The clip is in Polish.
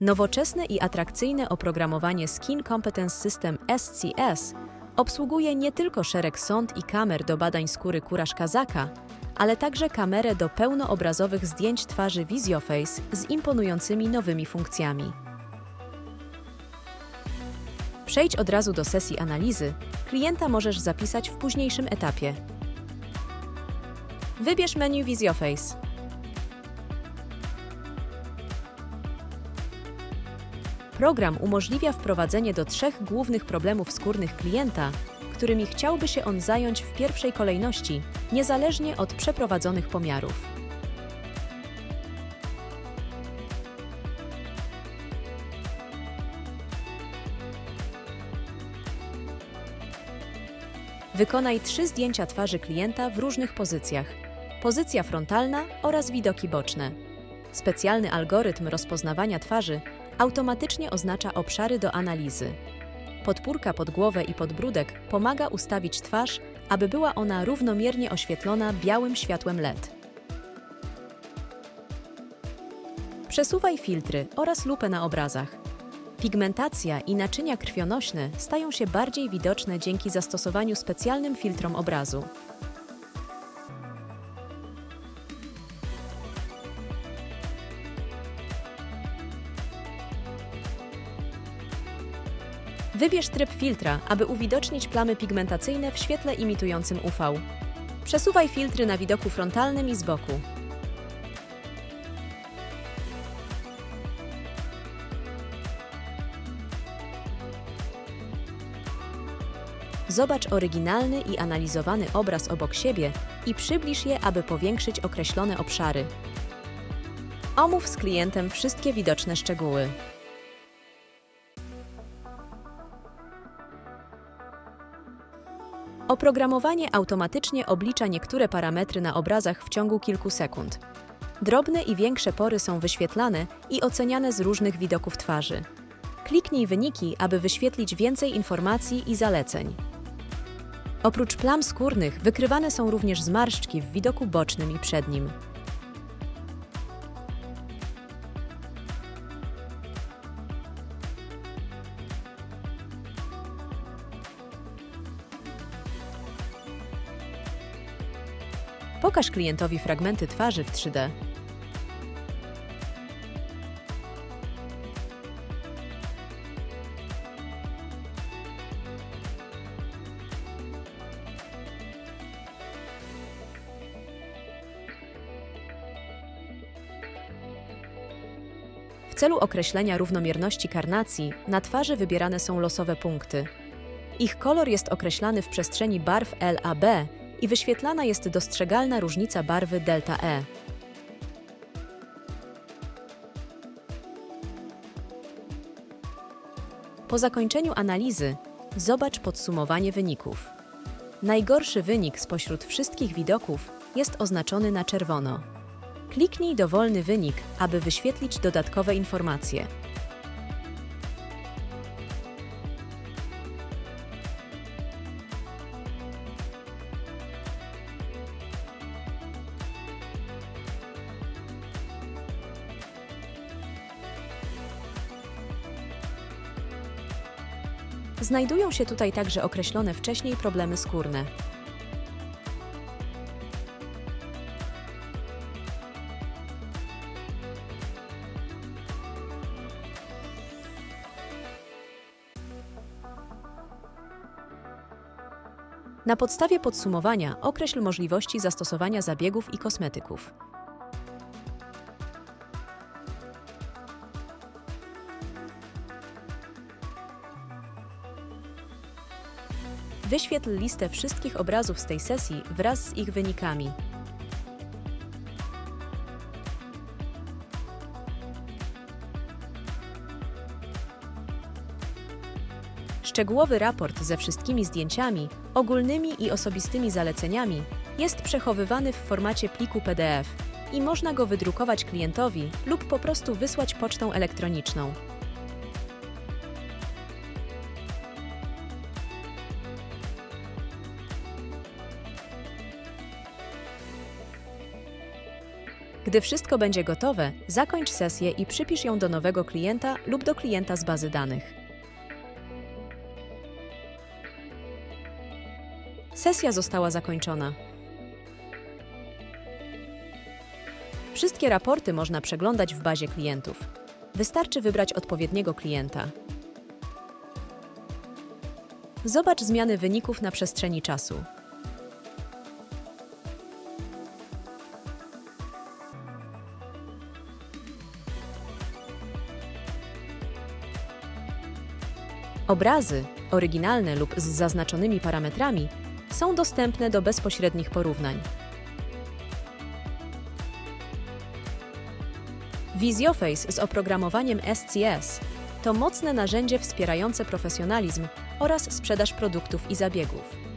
Nowoczesne i atrakcyjne oprogramowanie Skin Competence System SCS obsługuje nie tylko szereg sond i kamer do badań skóry kuraż kazaka, ale także kamerę do pełnoobrazowych zdjęć twarzy VisioFace z imponującymi nowymi funkcjami. Przejdź od razu do sesji analizy. Klienta możesz zapisać w późniejszym etapie. Wybierz menu VisioFace. Program umożliwia wprowadzenie do trzech głównych problemów skórnych klienta, którymi chciałby się on zająć w pierwszej kolejności, niezależnie od przeprowadzonych pomiarów. Wykonaj trzy zdjęcia twarzy klienta w różnych pozycjach: pozycja frontalna oraz widoki boczne. Specjalny algorytm rozpoznawania twarzy automatycznie oznacza obszary do analizy. Podpórka pod głowę i podbródek pomaga ustawić twarz, aby była ona równomiernie oświetlona białym światłem LED. Przesuwaj filtry oraz lupę na obrazach. Pigmentacja i naczynia krwionośne stają się bardziej widoczne dzięki zastosowaniu specjalnym filtrom obrazu. Wybierz tryb filtra, aby uwidocznić plamy pigmentacyjne w świetle imitującym UV. Przesuwaj filtry na widoku frontalnym i z boku. Zobacz oryginalny i analizowany obraz obok siebie i przybliż je, aby powiększyć określone obszary. Omów z klientem wszystkie widoczne szczegóły. Oprogramowanie automatycznie oblicza niektóre parametry na obrazach w ciągu kilku sekund. Drobne i większe pory są wyświetlane i oceniane z różnych widoków twarzy. Kliknij wyniki, aby wyświetlić więcej informacji i zaleceń. Oprócz plam skórnych wykrywane są również zmarszczki w widoku bocznym i przednim. Pokaż klientowi fragmenty twarzy w 3D. W celu określenia równomierności karnacji na twarzy wybierane są losowe punkty. Ich kolor jest określany w przestrzeni barw LAB i wyświetlana jest dostrzegalna różnica barwy delta E. Po zakończeniu analizy zobacz podsumowanie wyników. Najgorszy wynik spośród wszystkich widoków jest oznaczony na czerwono. Kliknij dowolny wynik, aby wyświetlić dodatkowe informacje. Znajdują się tutaj także określone wcześniej problemy skórne. Na podstawie podsumowania określ możliwości zastosowania zabiegów i kosmetyków. Wyświetl listę wszystkich obrazów z tej sesji wraz z ich wynikami. Szczegółowy raport ze wszystkimi zdjęciami, ogólnymi i osobistymi zaleceniami jest przechowywany w formacie pliku PDF i można go wydrukować klientowi lub po prostu wysłać pocztą elektroniczną. Gdy wszystko będzie gotowe, zakończ sesję i przypisz ją do nowego klienta lub do klienta z bazy danych. Sesja została zakończona. Wszystkie raporty można przeglądać w bazie klientów. Wystarczy wybrać odpowiedniego klienta. Zobacz zmiany wyników na przestrzeni czasu. Obrazy, oryginalne lub z zaznaczonymi parametrami, są dostępne do bezpośrednich porównań. Visioface z oprogramowaniem SCS to mocne narzędzie wspierające profesjonalizm oraz sprzedaż produktów i zabiegów.